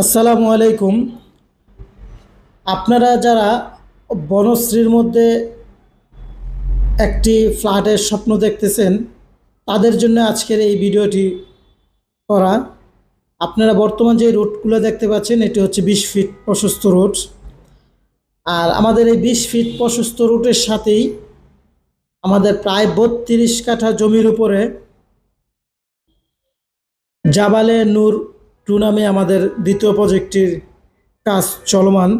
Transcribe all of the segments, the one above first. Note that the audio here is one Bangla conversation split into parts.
আসসালামু আলাইকুম। আপনারা যারা বনশ্রীর মধ্যে একটি ফ্ল্যাটের স্বপ্ন দেখতেছেন, তাদের জন্য আজকের এই ভিডিওটি করা। আপনারা বর্তমান যে রুটগুলো দেখতে পাচ্ছেন, এটি হচ্ছে বিশ ফিট প্রশস্ত রুট। আর আমাদের এই বিশ ফিট প্রশস্ত রুটের সাথেই আমাদের প্রায় বত্রিশ কাঠা জমির উপরে জাবালে নূর টু নামে আমাদের দ্বিতীয় প্রজেক্টটির কাজ চলমান।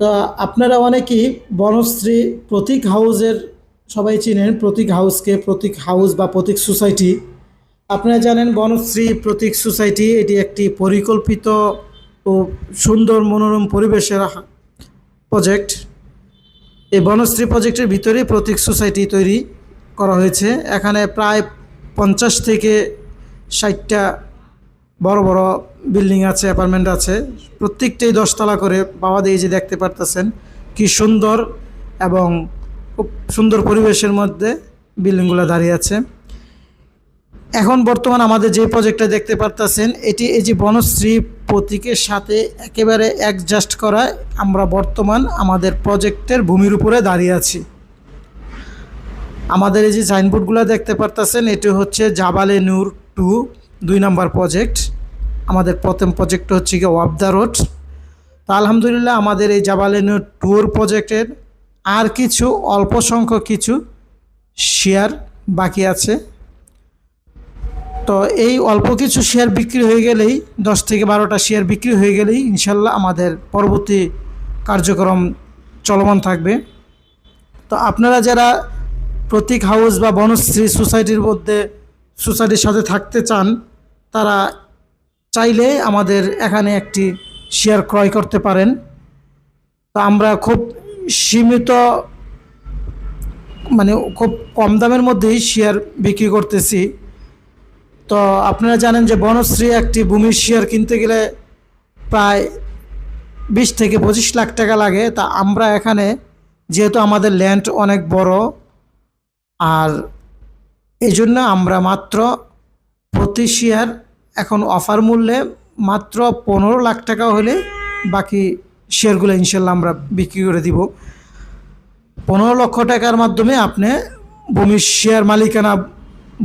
তো আপনারা অনেকেই বনশ্রী প্রতীক হাউসের সবাই চিনেন, প্রতীক হাউসকে প্রতীক হাউস বা প্রতীক সোসাইটি। আপনারা জানেন বনশ্রী প্রতীক সোসাইটি, এটি একটি পরিকল্পিত ও সুন্দর মনোরম পরিবেশের প্রজেক্ট। এই বনশ্রী প্রজেক্টের ভিতরেই প্রতীক সোসাইটি তৈরি করা হয়েছে। এখানে প্রায় পঞ্চাশ থেকে ষাটটা বড় বড় বিল্ডিং আছে, অ্যাপার্টমেন্ট আছে, প্রত্যেকটাই দশতলা করে বাবা দিয়ে যে দেখতে পারতেছেন, কি সুন্দর এবং খুব সুন্দর পরিবেশের মধ্যে বিল্ডিংগুলো দাঁড়িয়ে আছে। এখন বর্তমান আমাদের যে প্রজেক্টটা দেখতে পারতেছেন, এটি এই যে বনশ্রী প্রতীকের সাথে একেবারে অ্যাডজাস্ট করা আমরা বর্তমান আমাদের প্রজেক্টের ভূমির উপরে দাঁড়িয়ে আছি। আমাদের এই যে সাইনবোর্ডগুলো দেখতে পারতেছেন, এটি হচ্ছে জাবালে নূর টু দুই নম্বর প্রজেক্ট আমাদের প্রথম প্রজেক্ট হচ্ছে কি দ্য রোড তা আলহামদুলিল্লাহ আমাদের এই জাবালে ট্যুর প্রজেক্টের আর কিছু, অল্প সংখ্যক কিছু শেয়ার বাকি আছে। তো এই অল্প কিছু শেয়ার বিক্রি হয়ে গেলেই, দশ থেকে বারোটা শেয়ার বিক্রি হয়ে গেলেই ইনশাল্লাহ আমাদের পরবর্তী কার্যক্রম চলমান থাকবে। তো আপনারা যারা প্রতীক হাউস বা বনশ্রী সোসাইটির মধ্যে সোসাইটির সাথে থাকতে চান, তারা চাইলে আমাদের এখানে একটি শেয়ার ক্রয় করতে পারেন। তো আমরা খুব সীমিত মানে খুব কম দামের মধ্যেই শেয়ার বিক্রি করতেছি। তো আপনারা জানেন যে বনশ্রী একটি ভূমির শেয়ার কিনতে গেলে প্রায় বিশ থেকে পঁচিশ লাখ টাকা লাগে। তা আমরা এখানে, যেহেতু আমাদের ল্যান্ড অনেক বড়, আর এই জন্য আমরা মাত্র প্রতি শেয়ার এখন অফার মূল্যে মাত্র পনেরো লাখ টাকা হলে বাকি শেয়ারগুলো ইনশাল্লাহ আমরা বিক্রি করে দিব। পনেরো লক্ষ টাকার মাধ্যমে আপনি ভূমির শেয়ার মালিকানা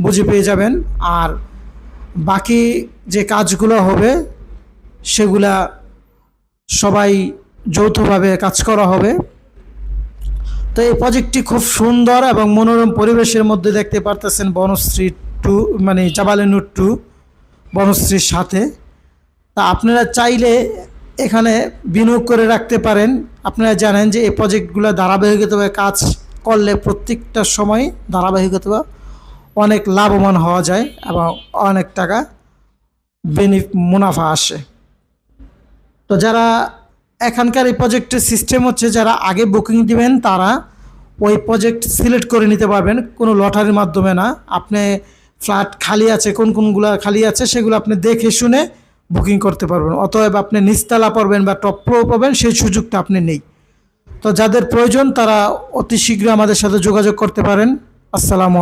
বুঝে পেয়ে যাবেন। আর বাকি যে কাজগুলো হবে, সেগুলা সবাই যৌথভাবে কাজ করা হবে। তো এই প্রজেক্টটি খুব সুন্দর এবং মনোরম পরিবেশের মধ্যে দেখতে পারতেছেন বনশ্রী টু মানে জাবালেনুর টু, বনশ্রীর সাথে। তা আপনারা চাইলে এখানে বিনিয়োগ করে রাখতে পারেন। আপনারা জানেন যে এই প্রজেক্টগুলো ধারাবাহিকভাবে কাজ করলে প্রত্যেকটা সময় ধারাবাহিকতা অনেক লাভবান হওয়া যায় এবং অনেক টাকা বেনি, মুনাফা আসে। তো যারা এখানকার এই প্রজেক্টের সিস্টেম হচ্ছে যারা আগে বুকিং দিবেন, তারা ওই প্রজেক্ট সিলেক্ট করে নিতে পারবেন। কোনো লটারির মাধ্যমে না। আপনি ফ্ল্যাট খালি আছে, কোন কোনগুলো খালি আছে, সেগুলো আপনি দেখে শুনে বুকিং করতে পারবেন। অতএব আপনি নিচতলা পারবেন বা টপ ফ্লো পাবেন, সেই সুযোগটা আপনি নেই। তো যাদের প্রয়োজন, তারা অতি শীঘ্র আমাদের সাথে যোগাযোগ করতে পারেন। আসসালামু